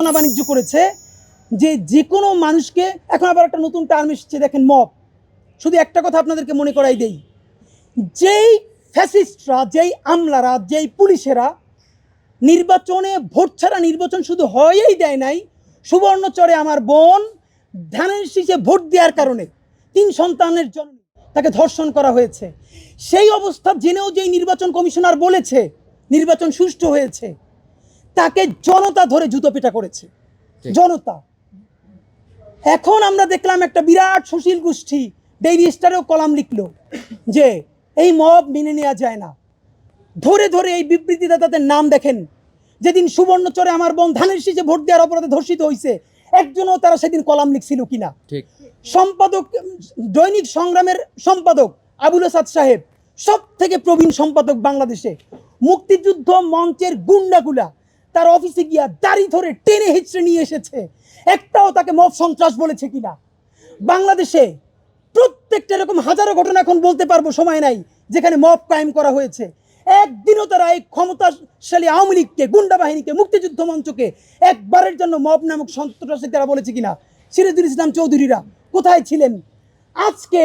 বাণিজ্য করেছে যে যে কোনো মানুষকে, এখন আবার একটা নতুন টার্ম এসেছে, দেখেন মব শুধু একটা কথা আপনাদেরকে মনে করাই দেই। যেই ফ্যাসিস্টরা যেই আমলারা, যেই পুলিশেরা নির্বাচনে, ভোট ছাড়া নির্বাচন শুধু হয়েই দেয় নাই সুবর্ণচরে আমার বোন ধানের শীষে ভোট দেওয়ার কারণে তিন সন্তানের জন্য তাকে ধর্ষণ করা হয়েছে। সেই অবস্থা জেনেও যেই নির্বাচন কমিশনার বলেছে, নির্বাচন সুষ্ঠু হয়েছে তাকে জনতা ধরে জুতো পেটা করেছে। জনতা। এখন আমরা দেখলাম একটা বিরাট সুশীল গোষ্ঠী ডেইলি স্টারেও কলাম লিখলো যে এই মব মেনে নেওয়া যায় না। ধরে ধরে এই বিবৃতিদাতাদের নাম দেখেন। যেদিন সুবর্ণচরে আমার বোন ধানের শীষে ভোট দেওয়ার অপরাধে ধর্ষিত হয়েছে একজনও তারা সেদিন কলাম লিখছিল কিনা। সম্পাদক দৈনিক সংগ্রামের সম্পাদক আবুল আসাদ সাহেব সব থেকে প্রবীণ সম্পাদক বাংলাদেশে মুক্তিযুদ্ধ মঞ্চের গুন্ডাগুলা তার অফিসে গিয়া দাড়ি ধরে টেনে হিচড়ে নিয়ে এসেছে। একটাও তাকে মব সন্ত্রাস বলেছে কিনা? বাংলাদেশে প্রত্যেকটা এরকম হাজারো ঘটনা এখন বলতে পারব, সময় নাই, যেখানে মব কায়েম করা হয়েছে। একদিনও তারা এই ক্ষমতাশালী আওয়ামী লীগকে, গুন্ডা বাহিনীকে, মুক্তিযুদ্ধ মঞ্চকে একবারের জন্য মব নামক সন্ত্রাসী তারা বলেছে কিনা? সিরাজুল ইসলাম চৌধুরীরা কোথায় ছিলেন? আজকে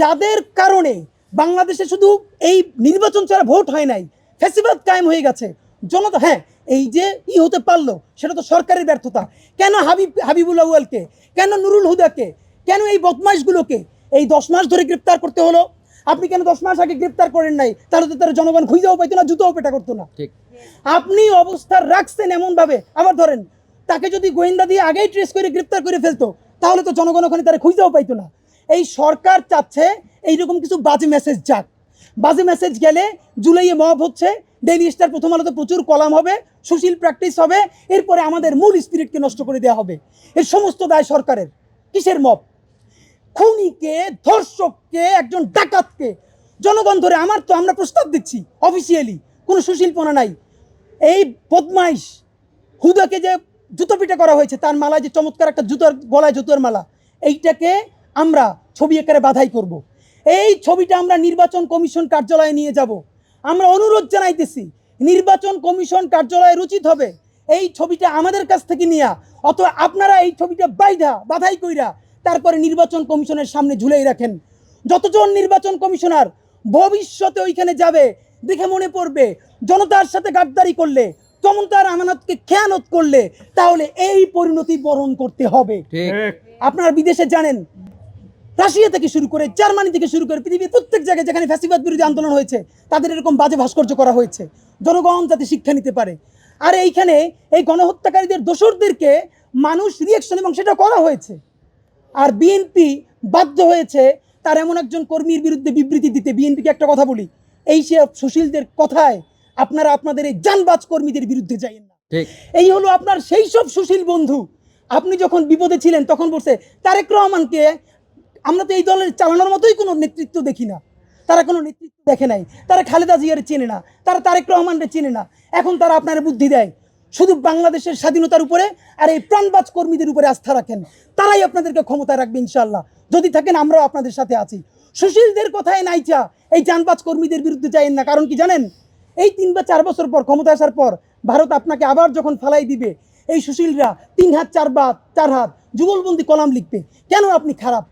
যাদের কারণে বাংলাদেশে শুধু এই নির্বাচন ছাড়া ভোট হয় নাই, ফেসিবাদ কায়েম হয়ে গেছে। জনতা হ্যাঁ এই যে ই হতে পারল সেটা তো সরকারের ব্যর্থতা। কেন হাবিব হাবিবুল আউয়ালকে? কেন নুরুল হুদাকে? কেন এই বদমাইশগুলোকে এই দশ মাস ধরে গ্রেপ্তার করতে হলো। আপনি কেন দশ মাস আগে গ্রেপ্তার করেন নাই? তাহলে তো তারা জনগণ খুঁজেও পাইতো না জুতোও পেটা করতো না। ঠিক। আপনি অবস্থা রাখছেন এমনভাবে। আবার ধরেন তাকে যদি গোয়েন্দা দিয়ে আগেই ট্রেস করে গ্রেপ্তার করে ফেলতো তাহলে তো জনগণ ওখানে তারা খুঁজেও পাইতো না। এই সরকার চাচ্ছে এইরকম কিছু বাজে মেসেজ যাক। বাজে মেসেজ গেলে জুলাইয়ে মব হচ্ছে ডেইলি স্টার প্রথম আলোতে প্রচুর কলাম হবে, সুশীল প্র্যাকটিস হবে, এরপরে আমাদের মূল স্পিরিটকে নষ্ট করে দেওয়া হবে। এর সমস্ত দায় সরকারের। কিসের মপ খুনিকে, ধর্ষককে, একজন ডাকাতকে। জনগণ ধরে আমার তো আমরা প্রস্তাব দিচ্ছি অফিসিয়ালি কোনো সুশীলপনা নাই। এই বদমাইশ, হুদাকে যে জুতো পিটা করা হয়েছে, তার মালায় যে চমৎকার একটা জুতোর, গলায় জুতোর মালা, এইটাকে আমরা ছবি আকারে বাধাই করব। এই ছবিটা আমরা নির্বাচন কমিশন কার্যালয়ে নিয়ে যাব। আমরা অনুরোধ জানাইতেছি নির্বাচন কমিশন কার্যালয়ের উচিত হবে এই ছবিটা আমাদের কাছ থেকে নিয়া অত আপনারা এই ছবিটা বাইধা বাধাই কইরা তারপরে নির্বাচন কমিশনের সামনে ঝুলেই রাখেন। যতজন নির্বাচন কমিশনার ভবিষ্যতে ওইখানে যাবে দেখে মনে পড়বে জনতার সাথে গাদ্দারি করলে জনতার আমানতকে খেয়ানত করলে তাহলে এই পরিণতি বরণ করতে হবে। ঠিক। আপনারা বিদেশে জানেন রাশিয়া থেকে শুরু করে জার্মানি থেকে শুরু করে পৃথিবীর প্রত্যেক জায়গায় যেখানে ফ্যাসিবাদ বিরোধী আন্দোলন হয়েছে তাদের এরকম বাজে ভাস্কর্য করা হয়েছে। জনগণ যাতে শিক্ষা নিতে পারে। আর এইখানে এই গণহত্যাকারীদের দোসরদেরকে মানুষ রিয়েকশন এবং সেটা করা হয়েছে। আর বিএনপি বাধ্য হয়েছে তার এমন একজন কর্মীর বিরুদ্ধে বিবৃতি দিতে। বিএনপিকে একটা কথা বলি এই সে সুশীলদের কথায় আপনারা আপনাদের এই জানবাজ কর্মীদের বিরুদ্ধে যাইয়েন না। এই হলো আপনার সেই সব সুশীল বন্ধু। আপনি যখন বিপদে ছিলেন তখন বলছে তারেক রহমানকে আমরা তো এই দলের চালানোর মতোই কোনো নেতৃত্ব দেখি না। তারা কোনো নেতৃত্ব দেখে নাই। তারা খালেদা জিয়ারে চেনে না। তারা তারেক রহমানরে চেনে না। এখন তারা আপনার বুদ্ধি দেয়। শুধু বাংলাদেশের স্বাধীনতার উপরে আর এই প্রাণবাজ কর্মীদের উপরে আস্থা রাখেন। তারাই আপনাদেরকে ক্ষমতায় রাখবে ইনশাল্লাহ যদি থাকেন আমরাও আপনাদের সাথে আছি। সুশীলদের কথায় নাইচা এই চানবাজ কর্মীদের বিরুদ্ধে চাইেন না। কারণ কি জানেন? এই তিন বা চার বছর পর ক্ষমতা আসার পর ভারত আপনাকে আবার যখন ফালাই দিবে, এই সুশীলরা তিন হাত, চার বাত চার হাত যুগলবন্দি কলাম লিখবে। কেন আপনি খারাপ?